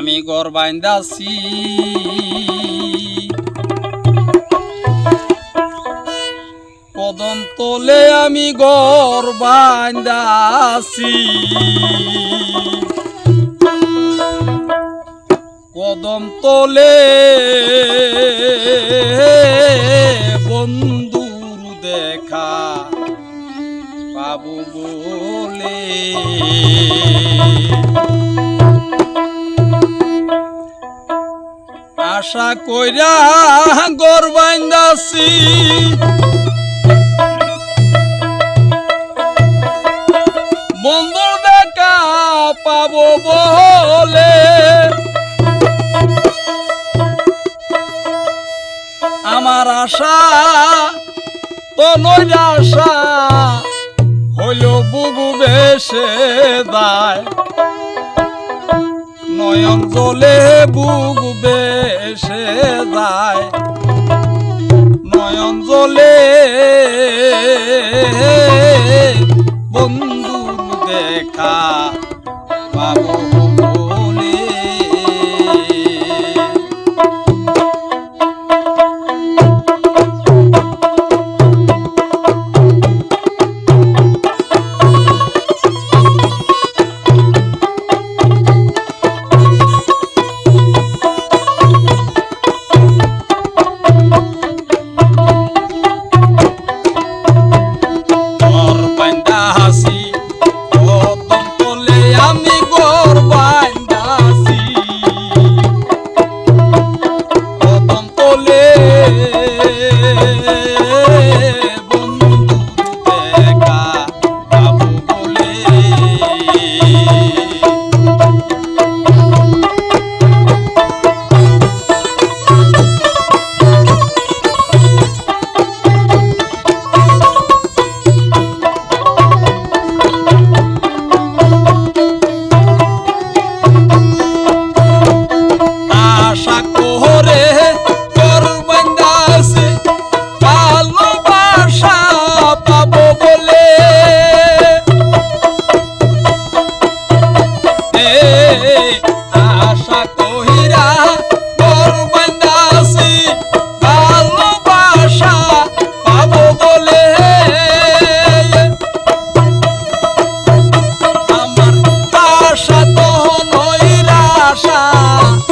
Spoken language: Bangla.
আমি গর বাইন্দাছি। কদম তোলে আমি গর বাইন্দাছি। কদম তোলে বন্ধুর দেখা পাবো বলে। আশা কইরা গর বাইন্দাছি। বন্ধুর দেখা পাবো বলে। আমার আশা তো নয় আশা হইল বুবু বেশে দায়। নয়ন জলে বুক বেশে যায়। নয়ন জলে বন্ধু দেখা পাবো। না